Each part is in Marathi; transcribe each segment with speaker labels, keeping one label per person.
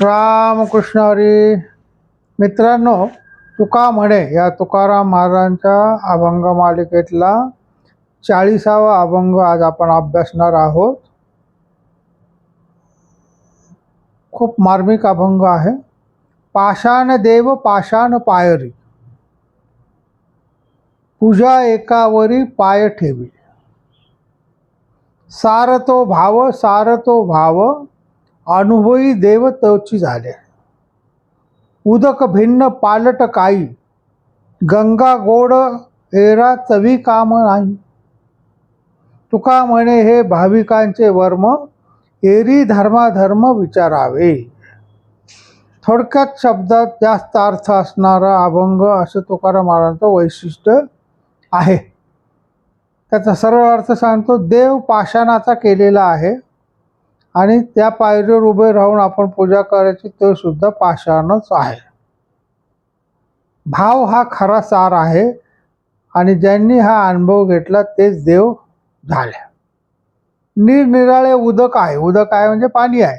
Speaker 1: रामकृष्ण हरी. मित्रांनो तुका म्हणे या तुकाराम महाराजांच्या अभंग मालिकेतला चाळीसावा अभंग आज आपण अभ्यासणार आहोत. खूप मार्मिक अभंग आहे. पाषाण देव पाषाण पायरी. पूजा एकावरी पाय ठेवी. सारतो भाव सारतो भाव. अनुभवी देवतची झाले. उदक भिन्न पालट काही गंगा गोड एरा चवी काम नाही. तुका म्हणे हे भाविकांचे वर्म एरी धर्माधर्म विचारावे. थोडक्यात शब्दात जास्त अर्थ असणारा अभंग असं तुकाराम महाराजांचं वैशिष्ट्य आहे. त्याचा सरळ अर्थ सांगतो देव पाषाणाचा केलेला आहे. आणि त्या पायरीवर उभे राहून आपण पूजा करायची ते सुद्धा पाषाणच आहे. भाव हा खरा सार आहे आणि ज्यांनी हा अनुभव घेतला तेच देव झाले. निरनिराळे उदक आहे. उदक आहे म्हणजे पाणी आहे.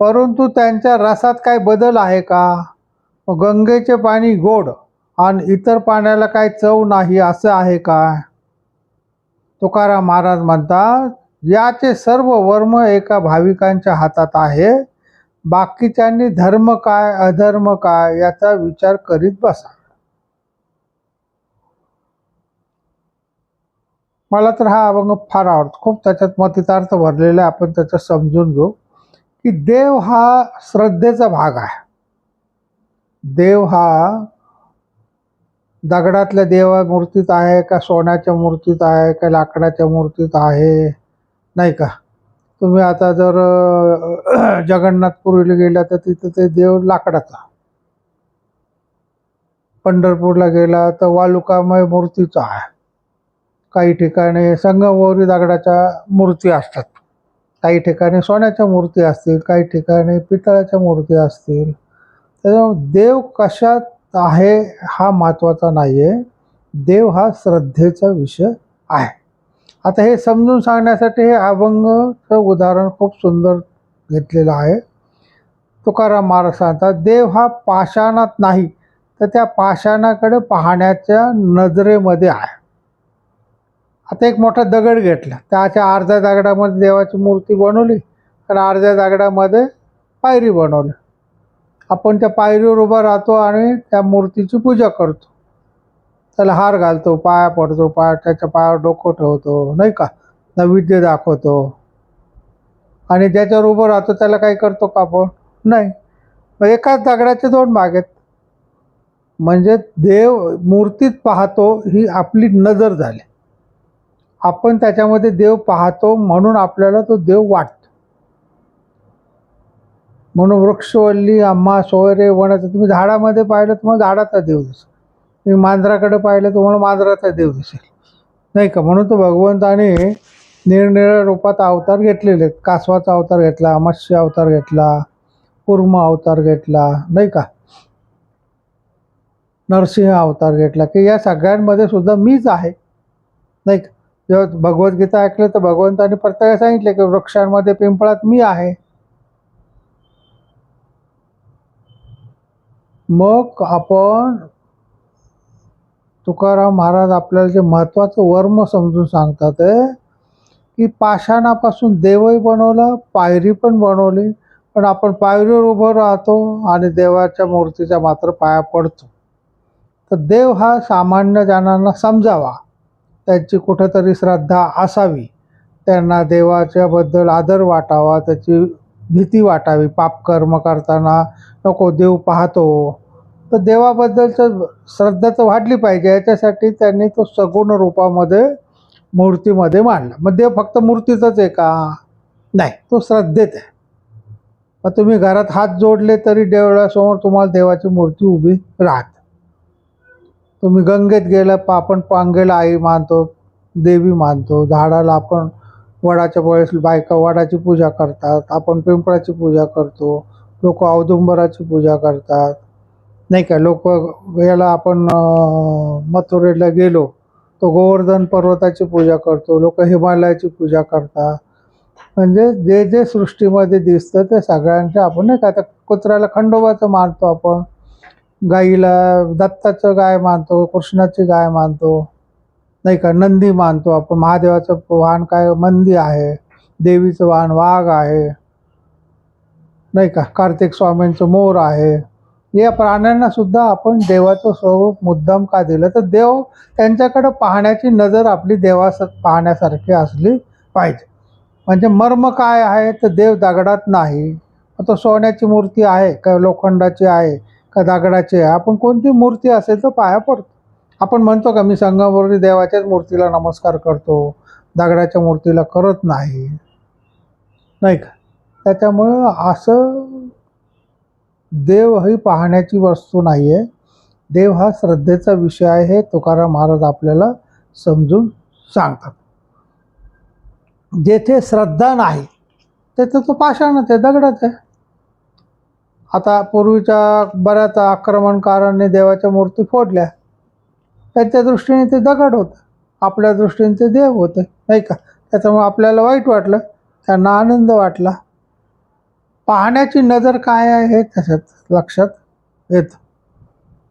Speaker 1: परंतु त्यांच्या रसात काय बदल आहे का? गंगेचे पाणी गोड आणि इतर पाण्याला काय चव नाही असं आहे का? तुकाराम महाराज म्हणतात याचे सर्व वर्म एका भाविकांच्या हातात आहे. बाकीच्यांनी धर्म काय अधर्म काय याचा विचार करीत बसा. मला तर हा अभंग फार आवडतो. खूप त्याच्यात मतितार्थ भरलेला आहे. आपण त्याचं समजून घेऊ. की देव हा श्रद्धेचा भाग आहे. देव हा दगडातल्या देवा मूर्तीत आहे का सोन्याच्या मूर्तीत आहे का लाकडाच्या मूर्तीत आहे? नाही का? तुम्ही आता जर जगन्नाथपुरीला गेला तर तिथं ते देव लाकडाचा. पंढरपूरला गेला तर वालुकामय मूर्तीचा आहे. काही ठिकाणी संगमवरी दगडाच्या मूर्ती असतात. काही ठिकाणी सोन्याच्या मूर्ती असतील काही ठिकाणी पितळाच्या मूर्ती असतील. त्याच्यामुळे देव कशात आहे हा महत्त्वाचा नाही आहे देव हा श्रद्धेचा विषय आहे. आता हे समजून सांगण्यासाठी हे अभंगचं उदाहरण खूप सुंदर घेतलेलं आहे. तुकाराम महाराज सांगतात देव हा पाषाणात नाही तर त्या पाषाणाकडे पाहण्याच्या नजरेमध्ये आहे. आता एक मोठा दगड घेतला. त्याच्या अर्ध्या दगडामध्ये देवाची मूर्ती बनवली आणि अर्ध्या दगडामध्ये पायरी बनवली. आपण त्या पायरीवर उभा राहतो आणि त्या मूर्तीची पूजा करतो. त्याला हार घालतो पाया पडतो पाय त्याच्या पायावर डोकं ठेवतो नाही का? नैवेद्य दाखवतो. आणि ज्याच्यावर उभं राहतो त्याला काही करतो का आपण? नाही. मग एकाच दगडाचे दोन भाग आहेत. म्हणजे देव मूर्तीत पाहतो ही आपली नजर झाली. आपण त्याच्यामध्ये देव पाहतो म्हणून आपल्याला तो देव वाटतो. म्हणून वृक्षवल्ली आम्हा सोयरे वनाचं तुम्ही झाडामध्ये पाहिलं तुम्हाला झाडाचा देव दिसतो. तुम्ही मांजराकडे पाहिलं तुम्हाला मांजराचा देव दिसेल. नाही का? म्हणून तो भगवंताने निरनिराळ्या रूपात अवतार घेतलेले. आहेत कासवाचा अवतार घेतला मत्स्य अवतार घेतला कुर्म अवतार घेतला नाही का? नरसिंह अवतार घेतला. की या सगळ्यांमध्ये सुद्धा मीच आहे. नाही का? जेव्हा भगवद्गीता ऐकलं तर भगवंताने प्रत्येक सांगितले की वृक्षांमध्ये पिंपळात मी आहे. मग आपण तुकाराम महाराज आपल्याला जे महत्त्वाचं वर्म समजून सांगतात आहे की पाषाणापासून देवही बनवला पायरी पण बनवली पण आपण पायरीवर उभं राहतो आणि देवाच्या मूर्तीच्या मात्र पाया पडतो. तर देव हा सामान्य जणांना समजावा. त्यांची कुठंतरी श्रद्धा असावी. त्यांना देवाच्याबद्दल आदर वाटावा त्याची भीती वाटावी. पापकर्म करताना नको देव पाहतो. तर देवाबद्दलचं श्रद्धा तर वाढली पाहिजे. याच्यासाठी त्यांनी तो सगुण रूपामध्ये मूर्तीमध्ये मांडला. मग देव फक्त मूर्तीचाच आहे का? नाही तो श्रद्धेत आहे. मग तुम्ही घरात हात जोडले तरी देवळासमोर तुम्हाला देवाची मूर्ती उभी राहत. तुम्ही गंगेत गेलं पा आपण पांगेला आई मानतो देवी मानतो. झाडाला आपण वडाच्या वेळेस बायका वडाची पूजा करतात आपण पिंपळाची पूजा करतो लोक औदुंबराची पूजा करतात. नाही का लोक याला आपण मथुरेला गेलो तो गोवर्धन पर्वताची पूजा करतो लोक हिमालयाची पूजा करतात. म्हणजे जे जे सृष्टीमध्ये दिसतं ते सगळ्यांच्या आपण नाही का आता कुत्र्याला खंडोबाचं मानतो आपण गाईला दत्ताचं गाय मानतो कृष्णाची गाय मानतो नाही का नंदी मानतो आपण महादेवाचं वाहन काय मंदी आहे देवीचं वाहन वाघ आहे नाही का कार्तिक स्वामींचं मोर आहे. या प्राण्यांना सुद्धा आपण देवाचं स्वरूप मुद्दाम का दिलं? तर देव त्यांच्याकडं पाहण्याची नजर आपली देवास पाहण्यासारखी असली पाहिजे. म्हणजे मर्म काय आहे? तर देव दगडात नाही. तो सोन्याची मूर्ती आहे का लोखंडाची आहे का दगडाची आहे? आपण कोणती मूर्ती असेल तर पाया पडतो. आपण म्हणतो का मी संगमवरती देवाच्याच मूर्तीला नमस्कार करतो दगडाच्या मूर्तीला करत नाही. नाही का? त्याच्यामुळं असं देव ही पाहण्याची वस्तू नाही आहे देव हा श्रद्धेचा विषय आहे हे तुकाराम महाराज आपल्याला समजून सांगतात. जेथे श्रद्धा नाही तेथे तो पाषाणच आहे दगडच आहे. आता पूर्वीच्या बऱ्याच आक्रमणकारांनी देवाच्या मूर्ती फोडल्या. त्यांच्या दृष्टीने ते दगड होतं. आपल्या दृष्टीने ते देव होते नाही का? त्याच्यामुळे आपल्याला वाईट वाटलं त्यांना आनंद वाटला. पाहण्याची नजर काय आहे हे त्याच्यात लक्षात येतं.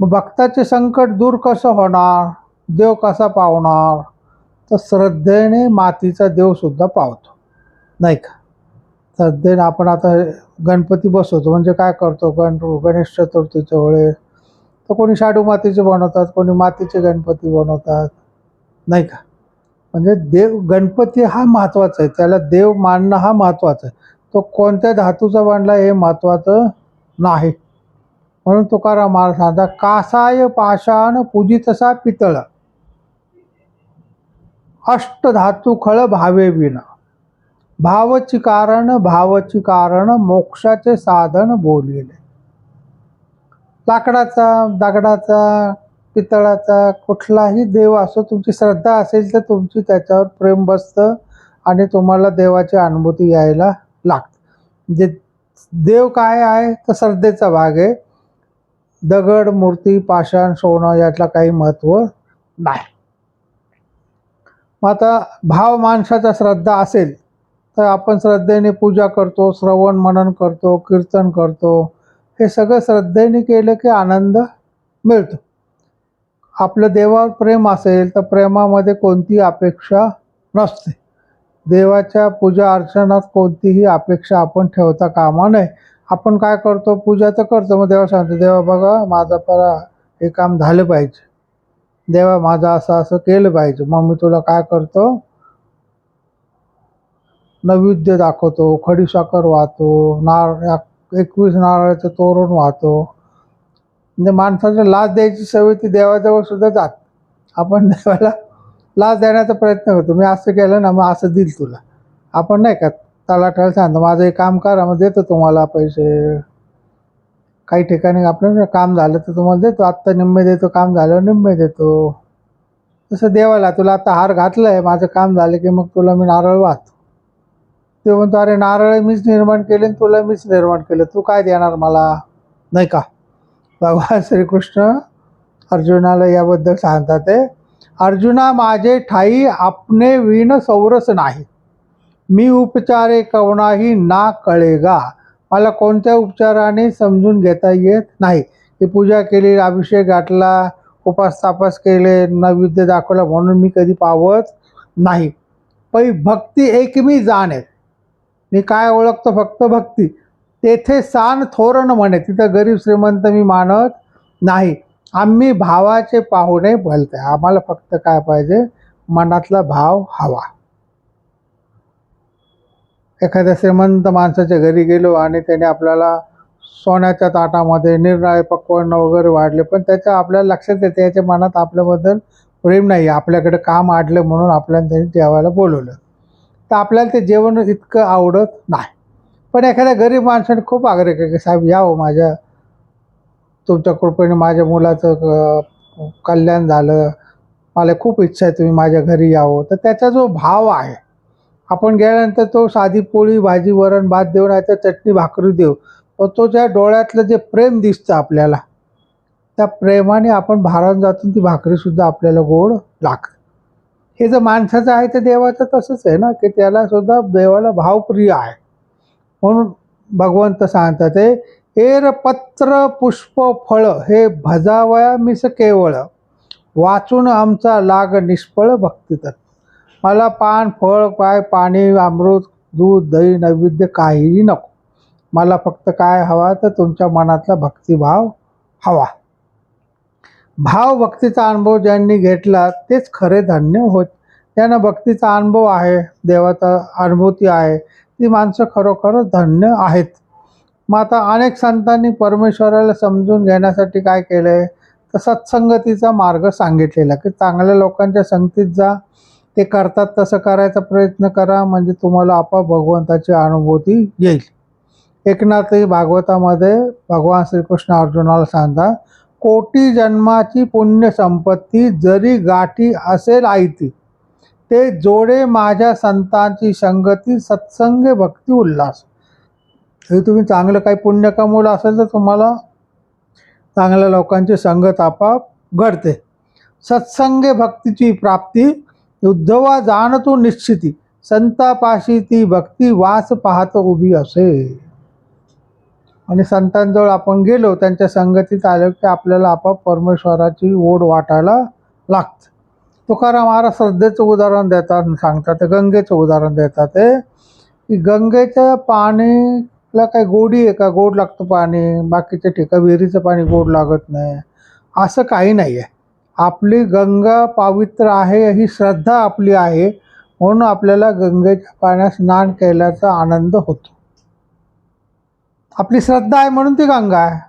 Speaker 1: मग भक्ताचे संकट दूर कसं होणार? देव कसा पावणार? तर श्रद्धेने मातीचा देवसुद्धा पावतो. नाही का? श्रद्धेने आपण आता गणपती बसवतो. म्हणजे काय करतो? गण गणेश चतुर्थीच्या वेळेस तर कोणी शाडू मातीचे बनवतात कोणी मातीचे गणपती बनवतात. नाही का? म्हणजे देव गणपती हा महत्त्वाचा आहे. त्याला देव मानणं हा महत्त्वाचा आहे. तो कोणत्या धातूचा बनला हे महत्त्वाचं नाही. म्हणून तुकाराम महाराज सांगता कासाय पाषाण पूजितसा पितळ. अष्ट धातू खळ भावे विना. भावची कारण भावची कारण मोक्षाचे साधन बोलविले लाकडाचा दगडाचा पितळाचा कुठलाही देव असो तुमची श्रद्धा असेल तर तुमची त्याच्यावर प्रेम बसतं आणि तुम्हाला देवाची अनुभूती यायला लागतं. जे देव काय आहे तर श्रद्धेचा भाग आहे. दगड मूर्ती पाषाण सोनं यातला काही महत्त्व नाही. मग आता भाव माणसाचा श्रद्धा असेल तर आपण श्रद्धेने पूजा करतो श्रवण मनन करतो कीर्तन करतो. हे सगळं श्रद्धेने केलं की आनंद मिळतो. आपलं देवावर प्रेम असेल तर प्रेमामध्ये कोणती अपेक्षा नसते. देवाच्या पूजा अर्चनात कोणतीही अपेक्षा आपण ठेवता कामा नये. आपण काय करतो? पूजा तर करतो. मग देवा सांगतो देवा बघा माझा परा हे काम झालं पाहिजे. देवा माझं असं असं केलं पाहिजे. मग मी तुला काय करतो? नैवेद्य दाखवतो खडीसाखर वाहतो नार एकवीस नारळाचं तोरण वाहतो. म्हणजे माणसाला लाच द्यायची सवय ती देवाजवळ सुद्धा जात. आपण देवाला लाच देण्याचा प्रयत्न करतो मी असं केलं ना मग असं देईल तुला. आपण नाही का तलाठ्याला सांगतो माझं हे काम करा मग देतो तुम्हाला पैसे. काही ठिकाणी आपलं काम झालं तर तुम्हाला देतो आत्ता निम्मे देतो काम झालं निम्मे देतो. तसं देवाला तुला आता हार घातलं आहे माझं काम झालं की मग तुला मी नारळ वाहतो. ते म्हणतो अरे नारळ मीच निर्माण केले आणि तुला मीच निर्माण केलं तू काय देणार मला? नाही का? भगवान श्रीकृष्ण अर्जुनाला याबद्दल सांगतात ते. अर्जुना माझे ठाई आपणे विण सौरस नाही. मी उपचारे कवणाही ना कळेगा. मला कोणत्या उपचाराने समजून घेता येत नाही? की पूजा केली अभिषेक गाठला उपासतापास केले नैवेद्य दाखवला म्हणून मी कधी पावत नाही. पै भक्ती एक मी जाणे मी काय ओळखतो फक्त भक्ती? तेथे सान थोरण म्हणे तिथं गरीब श्रीमंत मी मानत नाही. आम्ही भावाचे पाहुणे भलते आम्हाला फक्त काय पाहिजे? मनातला भाव हवा. एखाद्या श्रीमंत माणसाच्या घरी गेलो आणि त्याने आपल्याला सोन्याच्या ताटामध्ये निरनिराळे पक्वन्न वगैरे वाढले पण त्याच्या आपल्याला लक्षात येते याच्या मनात आपल्याबद्दल प्रेम नाही. आपल्याकडे काम आडलं म्हणून आपल्याला त्यांनी जेवायला बोलवलं. तर आपल्याला ते जेवण इतकं आवडत नाही. पण एखाद्या गरीब माणसाने खूप आग्रह केला की साहेब या हो माझ्या तुमच्या कृपेने माझ्या मुलाचं क- कल्याण झालं. मला खूप इच्छा आहे तुम्ही माझ्या घरी यावं. तर त्याचा जो भाव आहे आपण गेल्यानंतर तो साधी पोळी भाजी वरण भात देऊ नाही तर चटणी भाकरी देऊ. पण तो ज्या डोळ्यातलं जे प्रेम दिसतं आपल्याला त्या प्रेमाने आपण भारावून जातून ती भाकरीसुद्धा आपल्याला गोड लागते. हे जर माणसाचं आहे तर देवाचं तसंच आहे ना की त्याला सुद्धा देवाला भावप्रिय आहे. म्हणून भगवंत सांगतात ते एरपत्र पुष्प फळ हे भजावया मिस केवळ. वाचून आमचा लाग निष्फळ भक्तीत. मला पान फळ काय पाणी अमृत दूध दही नैवेद्य काहीही नको. मला फक्त काय हवा तर तुमच्या मनातला भक्तिभाव हवा. भाव भक्तीचा अनुभव ज्यांनी घेतला तेच खरे धन्य होत. त्यांना भक्तीचा अनुभव आहे देवाचा अनुभूती आहे ती माणसं खरोखर धन्य आहेत. मग आता अनेक संतांनी परमेश्वराला समजून घेण्यासाठी काय केलं आहे तर सत्संगतीचा मार्ग सांगितलेला की चांगल्या लोकांच्या संगतीत जा ते करतात तसं करायचा प्रयत्न करा म्हणजे तुम्हाला आपोआप भगवंताची अनुभूती येईल. एकनाथी भागवतामध्ये भगवान श्रीकृष्ण अर्जुनाला सांगतात कोटी जन्माची पुण्य संपत्ती जरी गाठी असेल आयती ते जोडे माझ्या संतांची संगती सत्संग भक्ती उल्हास. हे तुम्ही चांगलं काही पुण्य कमवलं असेल तर तुम्हाला चांगल्या लोकांची संगत आपाप घडते. सत्संग भक्तीची प्राप्ती उद्धवा जाणतो निश्चिती संतापाशी ती भक्ती वास पाहत उभी असे. आणि संतांजवळ आपण गेलो त्यांच्या संगतीत आलो की आपल्याला आपाप परमेश्वराची ओढ वाटायला लागते. तुकाराम महाराज श्रद्धेचं उदाहरण देतात सांगतात गंगेचं उदाहरण देतात ते की पाणी पाणीला काही गोडी आहे का? गोड लागतं पाणी. बाकीच्या ठिका विहिरीचं पाणी गोड लागत नाही. असं काही नाही आहे आपली गंगा पवित्र आहे ही श्रद्धा आपली आहे. म्हणून आपल्याला गंगेच्या पाण्यात स्नान केल्याचा आनंद होतो. आपली श्रद्धा आहे म्हणून ती गंगा आहे.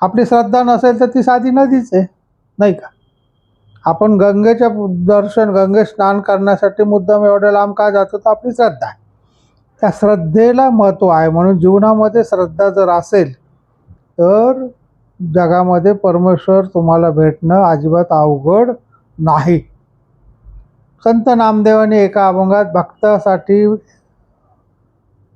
Speaker 1: आपली श्रद्धा नसेल तर ती साधी नदीच आहे. नाही का? आपण गंगेच्या दर्शन गंगे स्नान करण्यासाठी मुद्दाम एवढ्या लांब का जातो? तर आपली श्रद्धा आहे. त्या श्रद्धेला महत्त्व आहे. म्हणून जीवनामध्ये श्रद्धा जर असेल तर जगामध्ये परमेश्वर तुम्हाला भेटणं अजिबात अवघड नाही. संत नामदेवाने एका अभंगात भक्तासाठी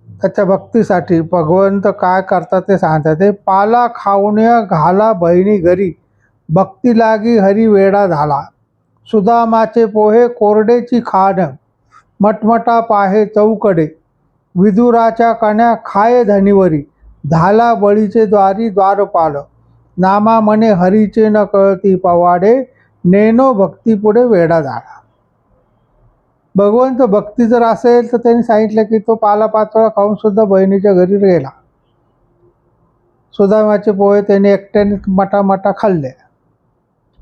Speaker 1: त्याच्या भक्तीसाठी भगवंत काय करतात ते सांगतात. ते पाला खावण्या घाला बहिणी घरी भक्ती लागी हरी वेडा झाला. सुदामाचे पोहे कोरडेची खाण मटमटा पाहे चौकडे विदुराच्या कण्या खाये धनीवरी झाला बळीचे द्वारी द्वारपाल नामा मने हरीचे न कळती पवाडे नेनो भक्ती पुढे वेडा झाला भगवंत भक्ती जर असेल तर त्यांनी सांगितलं की तो पाला पाचोळा खाऊन सुद्धा बहिणीच्या घरी गेला. सुदामाचे पोहे त्यांनी एकट्याने मटामटा खाल्ले.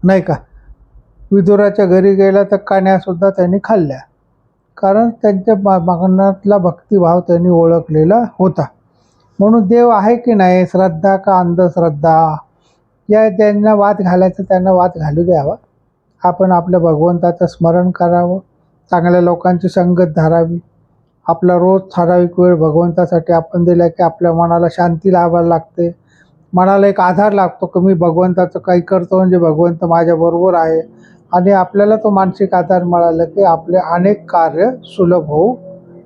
Speaker 1: नाही का? विदुराच्या घरी गेला तर काण्यासुद्धा त्यांनी खाल्ल्या. कारण त्यांच्या मा- मनातला भक्तिभाव त्यांनी ओळखलेला होता. म्हणून देव आहे की नाही श्रद्धा का अंधश्रद्धा? या त्यांना वाद घालायचा त्यांना वाद घालू द्यावा. आपण आपल्या भगवंताचं स्मरण करावं चांगल्या लोकांची संगत धरावी. आपला रोज ठराविक वेळ भगवंतासाठी आपण दिला की आपल्या मनाला शांती लाभायला लागते. मनाला एक आधार लागतो की मी भगवंताचं काही करतो म्हणजे भगवंत माझ्याबरोबर आहे. आणि आपल्याला तो मानसिक आधार मिळाला की आपले अनेक कार्य सुलभ होऊ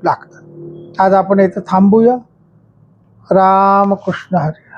Speaker 1: लागतात. आज आपण इथं थांबूया. रामकृष्ण हरी